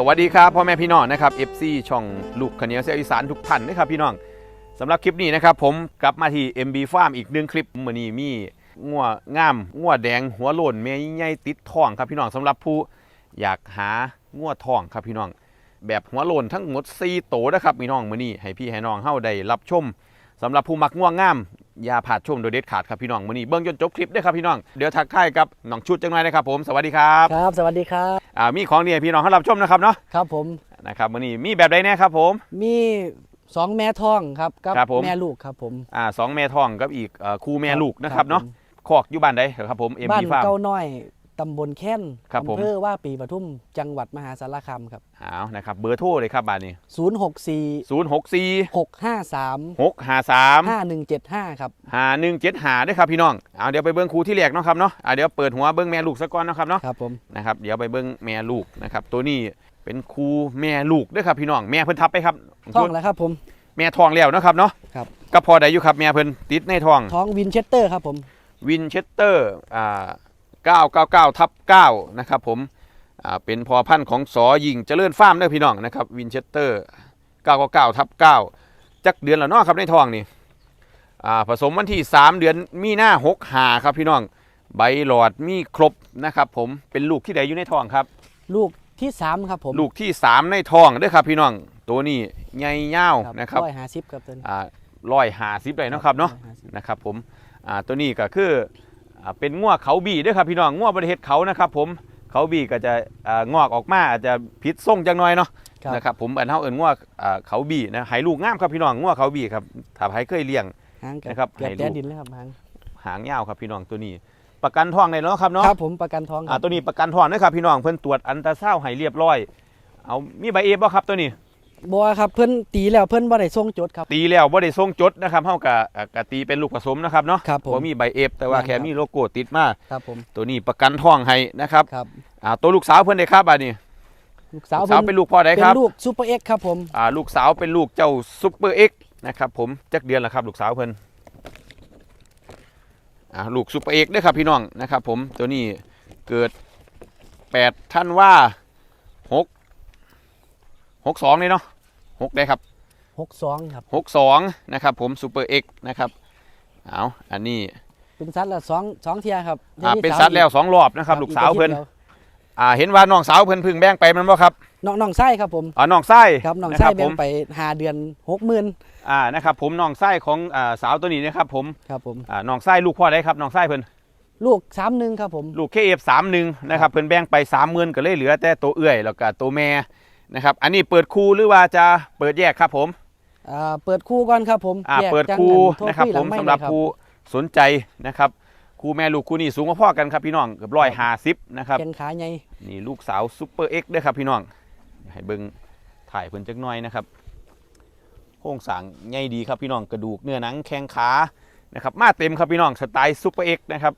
สวัสดีครับพ่อแม่พี่น้องนะครับ FC ช่องลูกขเนียวเสียอีสานทุกท่านนะครับพี่น้องสำหรับคลิปนี้นะครับผมกลับมาที่ MB Farm อีกหนึ่งคลิปมือนี้มีงัวงามงัวแดงหัวโลนแม่ใหญ่ติดท้องครับพี่น้องสำหรับผู้อยากหางัวท้องครับพี่น้อง แบบหัวโลนทั้งหมด4โตนะครับพี่น้องมือนี้ให้พี่ให้น้องเฮาได้รับชมสำหรับผู้มักง่วงงาม อย่าพลาดชมโดยเด็ดขาดครับพี่น้องมื้อนี้เบิ่งจนจบคลิปเด้อครับพี่น้องเดี๋ยวทักทายกับน้องชุดจังหน่อยนะครับผมสวัสดีครับครับ สวัสดีครับอ่ามีของดีให้พี่น้องให้รับชมนะครับเนาะครับผมนะครับมื้อนี้มีแบบใดแน่ครับผม มีสองแม่ท้องครับกับครับผม แม่ลูกครับผม อ่าสองแม่ท้องกับอีกเอ่อคู่แม่ลูกนะครับผมเนาะคอกอยู่บ้านใดครับผมเอ็มบ้านพีฟาร์มเก้าน้อย ตำบลแค้นครับผม อำเภอว่าปีปทุมจังหวัดมหาสารคามครับ เอานะครับ เบอร์โทรเลยครับบ้านนี้ 064 0 6 4 653 6 5 3 5175 ครับ 5 1 7 5ด้วยครับพี่น้องเอาเดี๋ยวไปเบิ้งคู่ที่แรกเนาะครับเนาะอ่าเดี๋ยวเปิดหัวเบิ้งแม่ลูกซะก่อนเนาะครับเนาะ ครับผม นะครับเดี๋ยวไปเบิ้งแม่ลูกนะครับตัวนี้เป็นคู่แม่ลูกด้วยครับพี่น้องแม่เพิ่นทับไปครับท้องแล้วครับผม แม่ท้องแล้วเนาะครับเนาะครับ ก็พอได้อยู่ครับแม่เพิ่นติดในท้องท้องวินเชสเตอร์ครับผม วินเชสเตอร์อ่า 999ทับ9นะครับผมอ่าเป็นพอพันธุ์ของสอยิงเจริญฟาร์มเด้อพี่น้องนะครับวินเชสเตอร์ 999ทับ9จักเดือนละเนาะครับในท้องนี่อ่าผสมวันที่ 3 เดือนมีหน้า6หาครับพี่น้องใบหลอดมีครบนะครับผมเป็นลูกที่ใดอยู่ในท้องครับ ลูกที่ 3 ครับผม ลูกที่ 3 ในท้องเด้อครับพี่น้องตัวนี้ใหญ่ยาวนะครับร้อยห้าสิบครับตัวนี้อ่าร้อยหาสิบเลยเนาะครับเนาะ150นะครับผมอ่าตัวนี้ก็คืออ่า เป็นง่วเขาบีด้วยครับพี่น้องง่วบริเฮ็ดเขานะครับผมเขาบีก็จะอ่างอกออกมาอาจจะพิษส่งจังหน่อยเนาะครับนะครับผมอันเฮาเอิ้นง่วอ่าเขาบีนะไหลูกงามครับพี่น้องง่วเขาบีครับถ้าใครเคยเลี้ยงหางนะครับเกือบให้แดลูนกดินเลยครับหางหางยาวครับพี่น้องตัวนี้ประกันท้องได้เนาะครับเนาะครับผมประกันท้องคอ่ารับตัวนี้ประกันท้องนะครับพี่น้องเพิ่นตรวจอันตราซาวด์ให้เรียบร้อย เอามีใบเอฟบ่ครับตัวนี้ บัวครับเพิ่นตีแล้วเพิ่นบ่ได้ส่งจดครับ ตีแล้วบ่ได้ส่งจดนะครับเฮาก็อ่าก็ตีเป็นลูกผสมนะครับเนาะครับผมบ่มีใบเอฟแต่ว่าครับแค่มีโลโก้ติดมาครับผมตัวนี้ประกันท้องให้นะครับครับอ่าตัวลูกสาวเพื่อนได้ครับอันนี้ลูกสาวลูกสาวเป็นลูกพ่อได้เป็คนรับลูกซูเปอร์เอ็กครับผมอ่าลูกสาวเป็นลูกเจ้าซุปเปอร์เอ็กนะครับผมจักเดือนแล้วครับ ลูกสาวเพื่อนอ่าลูกซุปเปอร์เอ็กด้วยครับพี่น้องนะครับผมตัวนี้เกิดแปดท่านว่า หกหกสองเลยเนาะหกได้ครับ62ครับหกสองนะครับผมซุปเปอร์เอ็กนะครับเอาอันนี้เป็นสัตว์ละสองสองเทียครับอ่าที่เป็นสาสัตว์แล้วสองรอบนะครับลูกสาวเพื่อนอีกอาทิตย์ดียอ่าเห็นว่าน้องสาวเพื่อนเพึ่งแบ่งไปมันบ่ครับน้องน้องไส้ครับผมอ๋อน้องไส้ครับน้องนะไส้ครับแบ่ผงมไปหาเดือนหกหมื่นอ่านะครับผมน้องไส้ของอ่าสาวตัวนี้นะครับผมครับผมอ่าน้องไส้ลูกพ่อได้ครับน้องไส้เพิ่นลูกสามหนึ่งครับผมลูกเคเอฟสามหนึ่งนะครับเพิ่นแบ่งไปสามหมื่นก็เลยเหลือแต่ตัวเอื้อยแล้วก็ตัวแม่ นะครับ อันนี้เปิดคู่หรือว่าจะเปิดแยกครับผมอ่าเปิดคู่ก่อนครับผมอ่าแยกเปิดจังคู่กัโทนะครับยผมไสำหรับเลยคู่สนใจนะครับคู่แม่ลูกคู่นี้สูงกว่าพ่อกันครับพี่น้องเกือบร้อยห้าสิบนะครับแข้งขาใหญ่นี่ลูกสาวซูเปอร์เอ็กซ์ด้วยครับพี่น้องให้เบิ่งถ่ายเพิ่นจักหน่อยนะครับโครงสร้างใหญ่ดีครับพี่น้องกระดูกเนื้อหนังแข้งขานะครับมาเต็มครับพี่น้องสไตล์ซูเปอร์เอ็กซ์นะครับ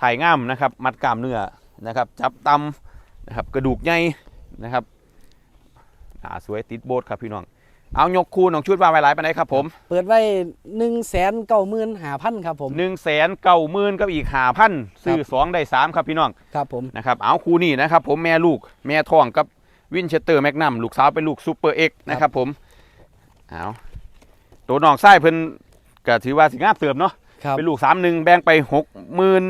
ถ่ายง่ามนะครับ มัดกล้ามเนื้อนะครับ จับตำนะครับกระดูกใหญ่ นะครับอ่าสวยติดโบสครับพี่น้อง เอายกคูน้องชุดว่าไว้หลายปานใดครับผมเปิดไว้หนึ่งแสนเก้าหมื่นหาพันครับผม1นึ่งแสนเก้าหมื่นกับอีกหาพันซื้อสองได้สามครับพี่น้องครับผมนะครับเอาคู่นี้นะครับผมแม่ลูกแม่ท้องกับวินเชสเตอร์แมกนัมลูกสาวเป็นลูกซูเปอร์เอ็กนะครับผมเอาตัวน้องไส้เพิ่นก็ถือว่าสิงามเติมเนาะครับเป็นลูกสามหนึ่งแบ่งไปหกหมื่น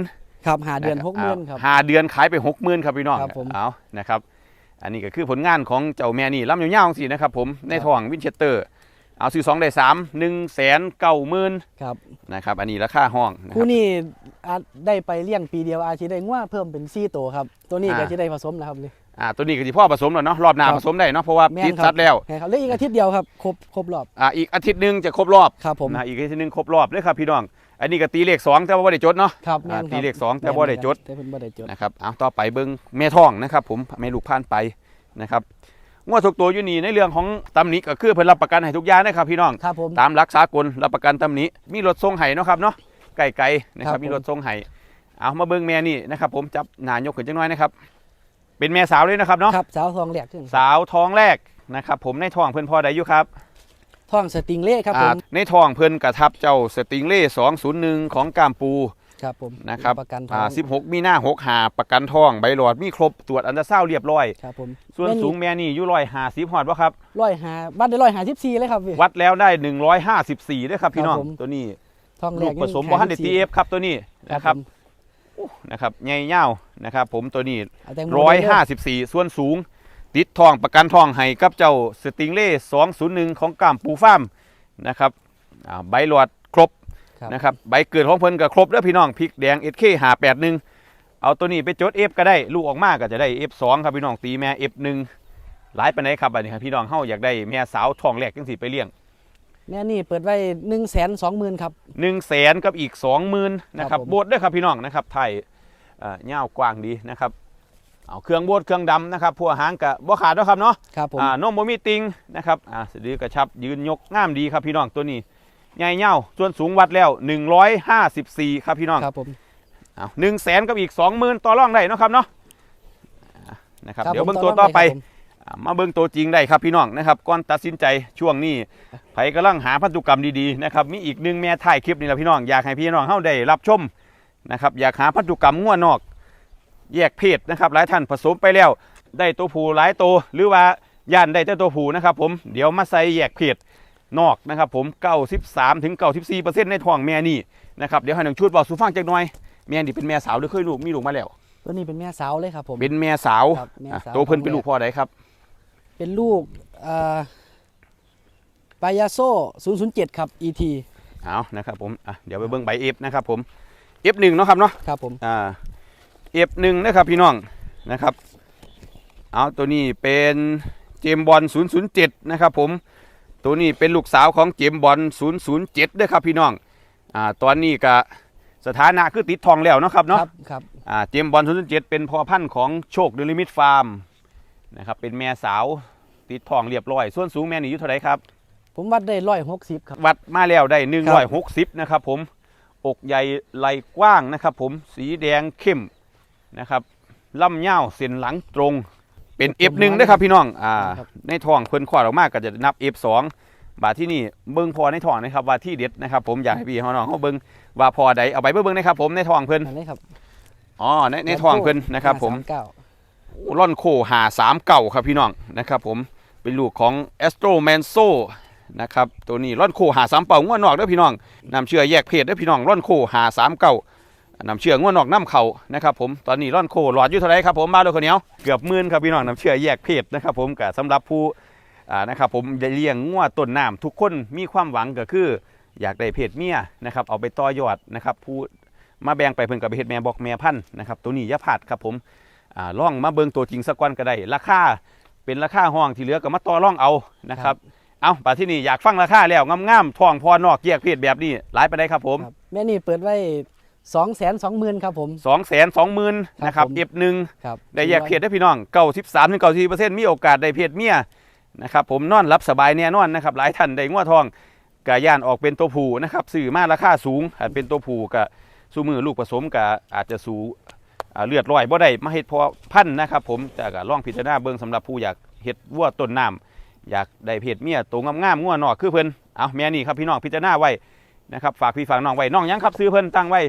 ครับหาเดือนหกหมื่นครับหาเดือนขายไปหกหมื่นครับพี่น้องครับผมเอานะครับ อันนี้ก็คือผลงานของเจ้าแม่นี่ลำยาวๆสินะครับผมในท้องวินเชสเตอร์ เอาซื้อสองได้สามหนึ่งแสนเก้าหมื่นครับนะครับ อันนี้ราคาห้องนะคคู่รับ นี้อาจได้ไปเลี้ยงปีเดียวอาจจะได้ง่วเพิ่มเป็นซี่ตัวครับ ตัวนี้อ่าก็จะได้ผสมนะครับเลยอ่าตัวนี้ก็ที่พ่อผสมแล้วเนาะรอบหน้าครับ ผสมได้เนาะเพราะว่าแม่นติดครับสัตว์แล้วใช่ครับเหลืออีกอาทิตย์เดียวครับ ครบครบรอบ อ่าอีกอาทิตย์หนึงจะครบรอบครับผม นะอีกอาทิตย์หนึงครบรอบเลยครับพี่น้อง อันนี้ก็ตีเลขสองแต่ว่าบ่ได้จดเนาะครับอ่าแม่นครับตีเลขสองแต่บ่ได้จด แต่เพิ่นบ่ได้จดนะครับเอาต่อไปเบิ้งแม่ท้องนะครับ ผมแม่ลูกพานไปนะครับงวดทุกตัวอยู่นี่ในเรื่องของตำหนิก็คือเพิ่นรับประกันให้ทุกอย่างนะครับพี่น้อง ครับผม ตามหลักสากลรับประกันตำหนิมีรถส่งให้เนาะครับเนาะไก่ๆนะคครัรับบผม มีรถส่งให้เอามาเบิ้งแม่นี่นะครับ ผมจับหนายกขึ้นจังน้อยนะครับ เป็นแม่สาวเลยนะครับเนาะครับสาวทองแหลกขึ้นสาวท้องแรกนะครับ ผมในท้องเพิ่นพอได้อยู่ครับ ทองสติงเล่ครับผอ่ามในท้องเพิ่นกระทับเจ้าสติงเล่201ของกามปูครับผมนะครับประกันทออ่าง16มีหน้า6หาประกันทองใบหลอดมีครบตรวจอันตราซาวด์เรียบร้อยครับผมส่วนสูงแม่นี่อยู่ร้อยห้าสิบหอดวะครับร้อยหาบ้านได้ร้อยหาสิบสี่เลยครับพี่วัดแล้วได้154ด้วยครับพี่น้องครับผมตัวนี้ทองแรลูกกผสมบ่ฮันเดตีเอฟครับตัวนี้นะครับผมนะครับใหญ่เง่านะครับ ผมตัวนี้เอาแตงโมร้อยเลห้าสิบสี่ส่วนสูง ติดทองประกันทองให้กับเจ้าสติงเล่สองศูนย์หนึ่งของกามปูฟาร์มนะครับอ่าใบหลอดครบครับนะครับใบเกิดของเพิ่นก็ครบเด้อพี่น้องพริกแดงเอสเคหาแปดหนึ่งเอาตัวนี้ไปจด F ก็ได้ลูกออกมาก็จะได้ F2 ครับพี่น้องตีแม่ F1 หลายปานไหนครับอันนี้ครับพี่น้องเฮาอยากได้แม่สาวทองแรกจังสิไปเลี้ยงแม่นี่เปิดไว้หนึ่งแสนสองหมื่นครับ1 0 0 0 0แสนกับอีก20,000นะครับผมโบดเด้อครับพี่น้องนะครับไทยเอ่อยาวกว้างดีนะครับ เอาเครื่องโบดเครื่องดำนะครับพวกหางกะบ่ขาดเนาะครับเนาะครับผมอ่านมบ่มีติงนะครับอ่าสะดือกระชับยืนยกงามดีครับพี่น้องตัวนี้ใหญ่เง่าส่วนสูงวัดแล้ว 154 ครับพี่น้องครับผมเอาหนึ่งแสนกับอีก 20,000 ต่อรองได้เนาะครับเนาะอ่านะครับเดี๋ยวผมเบิ่งตัวต่อไปครับผมอ่ามาเบิ่งตัวจริงได้ครับพี่น้องนะครับก่อนตัดสินใจช่วงนี้ไผกำลังหาพันธุกรรมดีๆนะครับมีอีกหนึ่งแม่ถ่ายคลิปนี่แหละพี่น้องอยากให้พี่น้องเฮาได้รับชมนะครับอยากหาพันธุกรรมงัวนอก แยกเพศนะครับหลายท่านผสมไปแล้ว ได้ตัวผู้หลายตัวหรือว่าย่านได้แต่ตัวผู้นะครับผมเดี๋ยวมาใส่แยกเพศนอกนะครับผม 93ถึง94%ในท้องแม่นี่นะครับเดี๋ยวให้น้องชุดบอกสู่ฟังจักหน่อยแม่นี่เป็นแม่สาวหรือเคยลูกมีลูกมาแล้ว ตัวนี้เป็นแม่สาวเลยครับผมเป็นแม่สาวครับแม่อะสาวตัวเพิ่นของเป็นแม่ลูกพ่อใดครับ เป็นลูกเอ่อปายาโซ007 ครับ ET เอานะครับผมอะเดี๋ยวไปเบิ่งใบเอฟนะครับผม F1 เนาะครับเนาะครับผมอ่า F1 นะครับพี่น้องนะครับเอาตัวนี้เป็นเจมส์บอล007 นะครับผม ตัวนี้เป็นลูกสาวของเจมส์บอล007ด้วยครับพี่น้องอ่าตอนนี้ก็สถานะคือติดทองแล้วเนาะครับเนาะครับครับอ่าเจมส์บอล007 เป็นพ่อพันธุ์ของโชคเดลิมิตฟาร์มนะครับเป็นแม่สาวติดทองเรียบร้อย ส่วนสูงแม่นี่อยู่เท่าไหร่ครับ ผมวัดได้ร้อยหกสิบครับ วัดมาแล้วได้ครับ160นะครับผม อกใหญ่ไหล่กว้างนะครับผม สีแดงเข้ม นะครับลำยาวเส้นหลังตรงเป็น F1 นะครับพี่น้องอ่าครับในท้องเพิ่นขวาดออกมาก็จะนับ F2 บาทที่นี่เบิ่งพอในท้องนะครับว่าที่เด็ดนะครับ ผมอยากให้พี่น้องเขาเบิ่งว่าพอใดเอาไปเบิ่งนะครับ ผมในท้องเพิ่นอันนี้ครับอ๋อในในท้องเพิ่นนะครับ ผมเก้าร่อนโคหาสามเก่าครับพี่น้องนะครับผมเป็นลูกของแอสโตรแมนโซนะครับตัวนี้ร่อนโคหาสามเป่าง่วนนอกเด้อพี่น้องนำเชื่อแยกเพศเด้อพี่น้องร่อนโคหาสามเก่า นำเชื่อง่วนนอกน้ำเข่านะครับผมตอนนี้ร่อนโคหลอดอยู่เท่าไหรครับผมมาเลยคนเหนียวเกือบหมื่นครับพี่น้องนำเชื่อแยกเพศนะครับผมกับสำหรับผู้อ่านะครับผมเลี้ยงง่วต้นน้ำทุกคนมีความหวังก็คือ อยากได้เพศเมียนะครับเอาไปต่อยอดนะครับผู้มาแบ่งไปเพิ่นกับไปเฮ็ดแม่บอกแม่พันธุ์นะครับตัวนี้อยาพลาดครับผมอ่าล่องมาเบิงตัวจริงสักวันก็ได้ราคาเป็นราคาห้องที่เหลือก็มาต่อร่องเอานะครับเอาป่าที่นี่อยากฟังราคาแล้วงามๆทองพอนอกแยกเพศแบบนี้หลายไปได้ครับผมครับแม่นี่เปิดไว้ สองแสนสองหมื่นครับผม2 2 0 0 0 0นะครับผม F1 ครับได้แยกเพศได้พี่น้องเก้าสิบสามถึงเก้าสิบเปอร์เซ็นต์มีโอกาสได้เพศเมียนะครับผมนอนรับสบายแน่นอนนะครับหลายท่านได้งัวทองกะย่านออกเป็นตัวผู้นะครับสื่อมาราคาสูงอาจเป็นตัวผู้กะสู้มือลูกผสมกะอาจจะสูอ่าเลือดลอยบ่ได้มาเฮ็ดเพอพันธุ์นะครับผมแต่ก็ลองพิจารณาเบิ่งสำหรับผู้อยากเฮ็ดวัวต้นน้ำ อยากได้เพศเมียตัวงามๆงัวนอกคือเพิ่นเอาแม่นี่ครับพี่น้องพิจารณาไว้นะครับฝากพี่ฝากน้องไว้น้องหยังครับซื้อเพิ่นตั้งไว้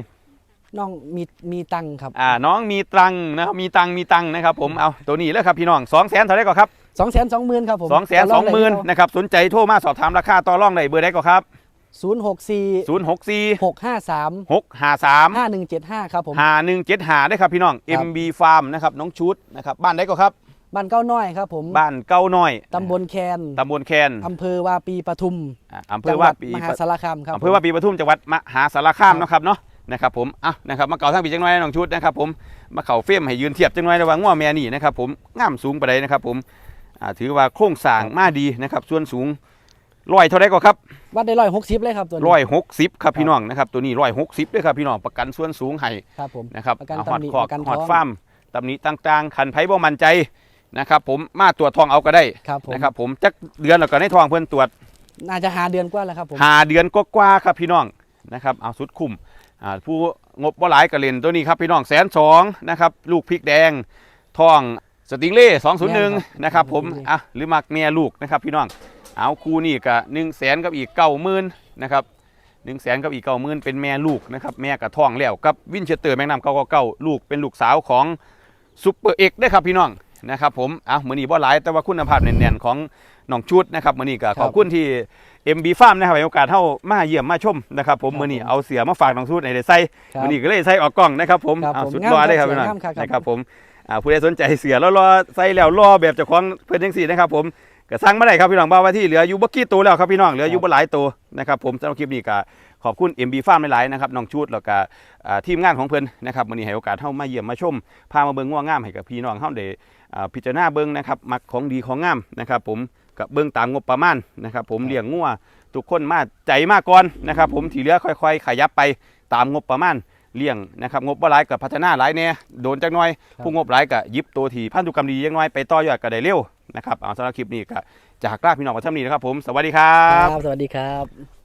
น้องมีมีตังค์ครับอ่าน้องมีตังค์นะครับมีตังค์มีตังค์นะครับผมเอาตัวนี้เลยครับพี่น้องสองแสนเท่าไหรก่อนครับสองแสนสองหมื่นครับผมสองแสนสองหมื่นนะครับสนใจโทรมาสอบถามราคาต่อรองได้เบอร์ใดก่อนครับศูนย์หกสี่ศูนย์หกสี่หกห้าสามหกห้าสามห้าหนึ่งเจ็ดห้าครับผมห้าหนึ่งเจ็ดห้าได้ครับพี่น้องครับ MB Farm นะครับน้องชุดนะครับบ้านใดก่อนครับ บ้านเก้าน้อยครับผมบ้านเก้าน้อยตำบลแคนตำบลแคนอำเภอวาปีปทุมอ่าอำเภจัองหว่าวัดปีมหาสารคามครับอำเภอว่าปีปทุมจังหวัดมหาสารคามครับเนาะครับเนาะ นะครับผมอะนะครับมาเก่าทั้งปีจังน้อยน้องชุดนะครับผมมาเข่าเฟ้มให้ยืนเทียบจังน้อยระหว่างง้อแม่นี่นะครับผมง่ามสูงไปเลยนะครับผมอ่าถือว่าโครงสร้างมาดีนะครับส่วนสูงร้อยเท่าไรก็ครับวัดได้ร้อยหกสิบเลยครับตัวนี้ร้อยหกสิบครับพี่น้องนะครับตัวนี้ร้อยหกสิบด้วยครับพี่น้องประกันส่วนสูงให้ครับผมนะครับประกันเอาฮอดตำหนิคอกประกันฮอดท้องฟาร์มตำหนิต่างๆคันไผ่บ่มั่นใจนะครับผมมาตรวจทองเอาก็ได้ครับผมนะครับผมจักเดือนแล้วก็ในทองเพื่อนตรวจ น่าจะหาเดือนกว่าแล้วครับผมหาเดือนก็กว่าๆครับพี่น้องนะครับเอาสุดคุ้มอ่า ผู้งบบ่หลายก็เล่นตัวนี้ครับพี่น้องแสนสองนะครับลูกพริกแดงทองสติงเล่สองศูนย์หนึ่งนะครับผมอะหรือมักเมียลูกนะครับพี่น้องเอาคู่นี่ก็หนึ่งแสนกับอีกเก้าหมื่นนะครับ1นึ่งแสนกับอีกเก้าหมื่นเป็นแม่ลูกนะครับแม่กระท้องแล้วกับวินเชสเตอร์แมงนำเก้าเก้าลูกเป็นลูกสาวของซูเปอร์เอ็กได้ครับพี่น้อง นะครับผมอะมือนี้บ่หลายแต่ว่าคุณภาพแน่นๆของน้องชุดนะครับมือนี้ก็ขอบคุณที่ MB Farm นะครับให้โอกาสเท่ามาเยี่ยมมาชมนะครับผมครับมือนี้ผมเอาเสือมาฝากน้องชุดในได้ใส่ครับมือนี้ก็เลยใส่ออกกล้องนะครับผมครับอะผมสุดงามยอดเลยครับครับพี่น้องงามครับนะครับผมอ่าผู้ใดสนใจเสือแล้วรอใส่แล้วรอแบบเจ้าของเพื่อนจังสี่นะครับผม ก็สั่งมาได้ครับพี่น้องบ่าวว่าที่เหลืออยู่บ่กี่ตัวแล้วครับพี่น้องเหลืออยู่บ่หลายตัวนะครับผมสำหรับคลิปนี้ก็ขอบคุณ MB Farm หลายๆนะครับน้องชุดแล้วก็อ่าทีมงานของเพิ่นนะครับมื้อนี้ให้โอกาสเฮามาเยี่ยมมาชมพามาเบิ่งง่วงงามให้กับพี่น้องเฮาได้อ่าพิจารณาเบิ่งนะครับมักของดีของงามนะครับผมกับเบิ่งตามงบประมาณนะครับผมเลี้ยงงัวทุกคนมาใจมากก่อนนะครับผมที่เหลือค่อย ๆ ขยับไปตามงบประมาณ เลี้ยงนะครับงบบ่หลายก็พัฒนาหลายแน่โดนจักหน่อยครับผู้งบหลายก็หยิบตัวที่พันธุกรรมดีจักหน่อยไปต่อยอดก็ได้เร็วนะครับเอาสำหรับคลิปนี้ก็จากลาพี่น้องกันเท่านี้นะครับผมสวัสดีครัครับบสวัสดีครับ